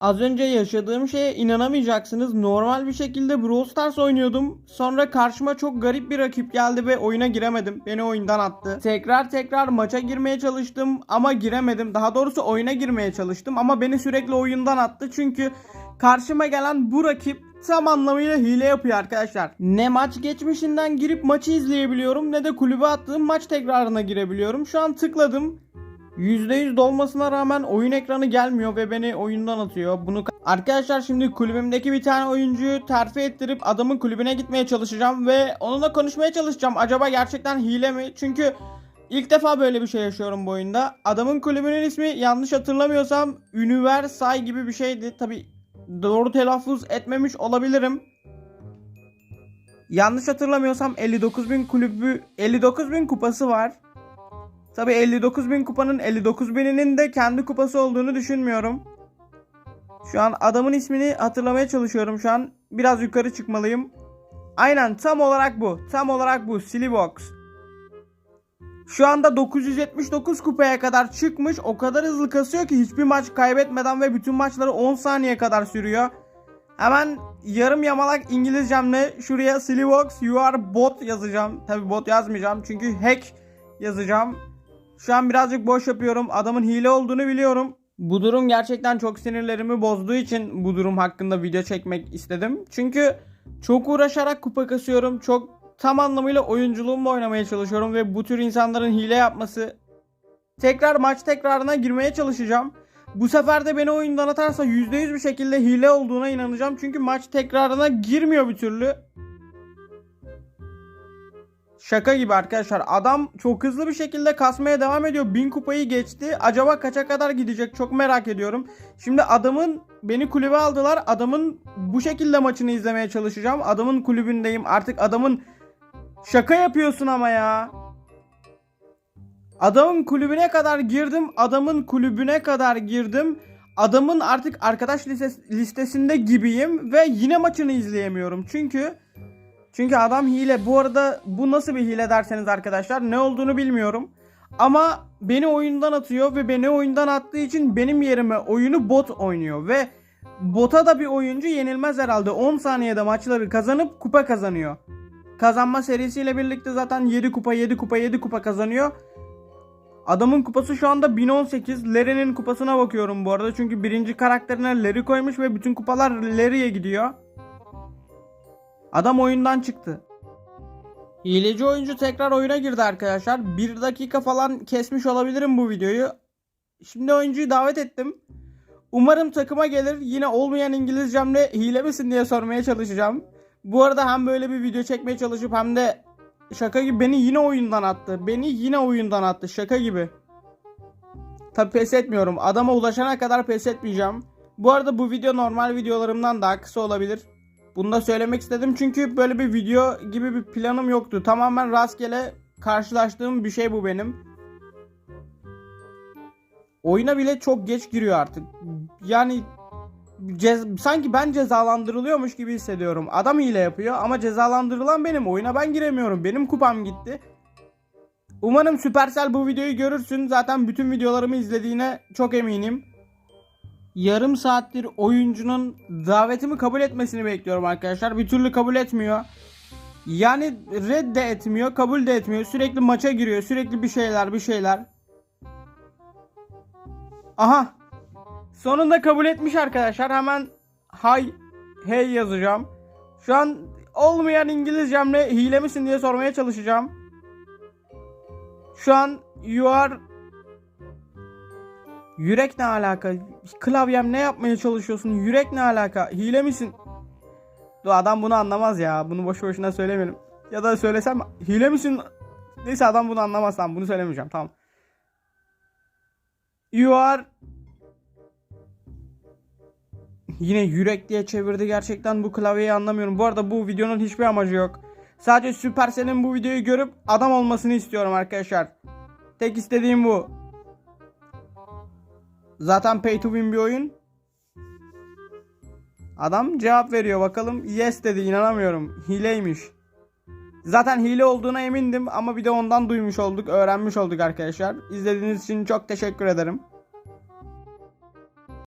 Az önce yaşadığım şeye inanamayacaksınız. Normal bir şekilde Brawl Stars oynuyordum. Sonra karşıma çok garip bir rakip geldi ve oyuna giremedim. Beni oyundan attı. Tekrar tekrar maça girmeye çalıştım ama giremedim. Daha doğrusu oyuna girmeye çalıştım ama beni sürekli oyundan attı. Çünkü karşıma gelen bu rakip tam anlamıyla hile yapıyor arkadaşlar. Ne maç geçmişinden girip maçı izleyebiliyorum ne de kulübe attığım maç tekrarına girebiliyorum. Şu an tıkladım. %100 dolmasına rağmen oyun ekranı gelmiyor ve beni oyundan atıyor. Bunu Arkadaşlar şimdi kulübümdeki bir tane oyuncuyu terfi ettirip adamın kulübüne gitmeye çalışacağım ve onunla konuşmaya çalışacağım. Acaba gerçekten hile mi? Çünkü ilk defa böyle bir şey yaşıyorum bu oyunda. Adamın kulübünün ismi yanlış hatırlamıyorsam Universal gibi bir şeydi. Tabi doğru telaffuz etmemiş olabilirim. Yanlış hatırlamıyorsam 59.000 kulübü 59.000 kupası var. Tabi 59 bin kupanın 59 bininin de kendi kupası olduğunu düşünmüyorum. Şu an adamın ismini hatırlamaya çalışıyorum şu an. Biraz yukarı çıkmalıyım. Aynen tam olarak bu. Tam olarak bu. Silibox. Şu anda 979 kupaya kadar çıkmış. O kadar hızlı kasıyor ki hiçbir maç kaybetmeden ve bütün maçları 10 saniye kadar sürüyor. Hemen yarım yamalak İngilizcemle şuraya Silibox you are bot yazacağım. Tabi bot yazmayacağım çünkü hack yazacağım. Şu an birazcık boş yapıyorum. Adamın hile olduğunu biliyorum. Bu durum gerçekten çok sinirlerimi bozduğu için bu durum hakkında video çekmek istedim. Çünkü çok uğraşarak kupa kasıyorum. Çok tam anlamıyla oyunculuğumla oynamaya çalışıyorum ve bu tür insanların hile yapması tekrar maç tekrarına girmeye çalışacağım. Bu sefer de beni oyundan atarsa %100 bir şekilde hile olduğuna inanacağım. Çünkü maç tekrarına girmiyor bir türlü. Şaka gibi arkadaşlar. Adam çok hızlı bir şekilde kasmaya devam ediyor. 1000 kupayı geçti. Acaba kaça kadar gidecek çok merak ediyorum. Şimdi adamın beni kulübe aldılar. Adamın bu şekilde maçını izlemeye çalışacağım. Adamın kulübündeyim. Artık adamın şaka yapıyorsun ama ya. Adamın kulübüne kadar girdim. Adamın kulübüne kadar girdim. Adamın artık arkadaş listes- listesinde gibiyim ve yine maçını izleyemiyorum. Çünkü çünkü adam hile. Bu arada bu nasıl bir hile derseniz arkadaşlar ne olduğunu bilmiyorum. Ama beni oyundan atıyor ve beni oyundan attığı için benim yerime oyunu bot oynuyor ve bota da bir oyuncu yenilmez herhalde. 10 saniyede maçları kazanıp kupa kazanıyor. Kazanma serisiyle birlikte zaten 7 kupa 7 kupa 7 kupa kazanıyor. Adamın kupası şu anda 1018. Larry'nin kupasına bakıyorum bu arada. Çünkü birinci karakterine Larry koymuş ve bütün kupalar Larry'e gidiyor. Adam oyundan çıktı. Hileci oyuncu tekrar oyuna girdi arkadaşlar. Bir dakika falan kesmiş olabilirim bu videoyu. Şimdi oyuncuyu davet ettim. Umarım takıma gelir. Yine olmayan İngilizcemle hile misin diye sormaya çalışacağım. Bu arada hem böyle bir video çekmeye çalışıp hem de şaka gibi beni yine oyundan attı. Beni yine oyundan attı. Şaka gibi. Tabi pes etmiyorum. Adama ulaşana kadar pes etmeyeceğim. Bu arada bu video normal videolarımdan daha kısa olabilir. Bunu da söylemek istedim çünkü böyle bir video gibi bir planım yoktu. Tamamen rastgele karşılaştığım bir şey bu benim. Oyuna bile çok geç giriyor artık. Yani cez- sanki ben cezalandırılıyormuş gibi hissediyorum. Adam hile yapıyor ama cezalandırılan benim. Oyuna ben giremiyorum. Benim kupam gitti. Umarım Supercell bu videoyu görürsün. Zaten bütün videolarımı izlediğine çok eminim yarım saattir oyuncunun davetimi kabul etmesini bekliyorum arkadaşlar. Bir türlü kabul etmiyor. Yani red de etmiyor, kabul de etmiyor. Sürekli maça giriyor. Sürekli bir şeyler, bir şeyler. Aha. Sonunda kabul etmiş arkadaşlar. Hemen hay hey yazacağım. Şu an olmayan İngilizcemle hile misin diye sormaya çalışacağım. Şu an you are Yürek ne alaka? Klavyem ne yapmaya çalışıyorsun? Yürek ne alaka? Hile misin? Dur adam bunu anlamaz ya. Bunu boş boşuna söylemeyelim. Ya da söylesem hile misin? Neyse adam bunu anlamaz tamam. Bunu söylemeyeceğim tamam. You are Yine yürek diye çevirdi gerçekten bu klavyeyi anlamıyorum. Bu arada bu videonun hiçbir amacı yok. Sadece Supercell'in bu videoyu görüp adam olmasını istiyorum arkadaşlar. Tek istediğim bu. Zaten pay to win bir oyun. Adam cevap veriyor bakalım. Yes dedi inanamıyorum. Hileymiş. Zaten hile olduğuna emindim ama bir de ondan duymuş olduk, öğrenmiş olduk arkadaşlar. İzlediğiniz için çok teşekkür ederim.